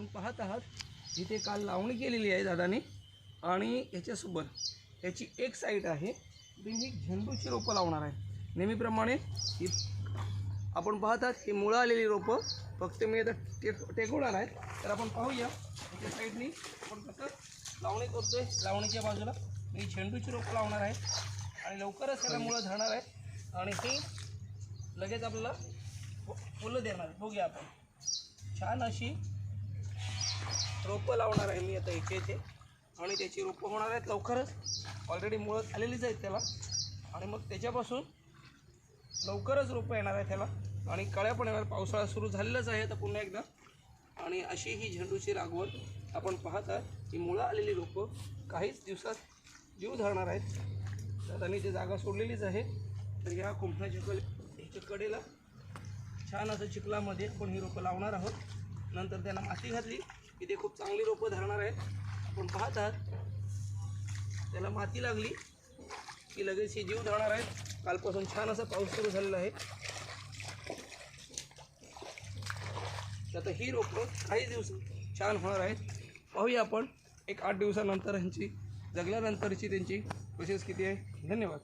आपण पाहत आहात इथे काल लावणी केलेली आहे दादाने. आणि ह्याच्यासोबत ह्याची एक साईड आहे ती मी झेंडूची रोपं लावणार आहे. नेहमीप्रमाणे ही आपण पाहत आहात ही मुळं आलेली रोपं फक्त मी आता टे टेकवणार आहे. तर आपण पाहूया त्या साईडनी आपण कसं लावणी करतोय. लावणीच्या बाजूला मी झेंडूची रोपं लावणार आहे. आणि लवकरच त्याला मुळं धरणार आहे. आणि ही लगेच आपल्याला फुलं देणार आहे. बघूया आपण. छान अशी रोपं लावणार आहे मी आता इथे इथे. आणि त्याची रोपं होणार आहेत लवकरच. ऑलरेडी मुळं आलेलीच आहेत त्याला. आणि मग त्याच्यापासून लवकरच रोपं येणार आहे त्याला. आणि कळ्या पण येणार पावसाळा सुरू झालेलाच आहे आता पुन्हा एकदा. आणि अशी ही झेंडूची लागवड आपण पाहत आहात. ही मुळं आलेली रोपं काहीच दिवसात जीव धरणार आहेत. तर त्यांनी ती जागा सोडलेलीच आहे. तर ह्या कुंभाच्या कडेला छान असं चिखलामध्ये आपण ही रोपं लावणार आहोत. नंतर त्यांना माती घातली की ते खूप चांगली रोपं धरणार आहेत. आपण पाहत आहात त्याला माती लागली की लगेच ही जीव धरणार आहेत. कालपासून छान असा पाऊस सुरू झालेला आहे. तर आता ही रोपं काही दिवस छान होणार आहेत. पाहूया आपण एक आठ दिवसानंतर ह्यांची जगल्यानंतरची त्यांची प्रोसेस किती आहे. धन्यवाद.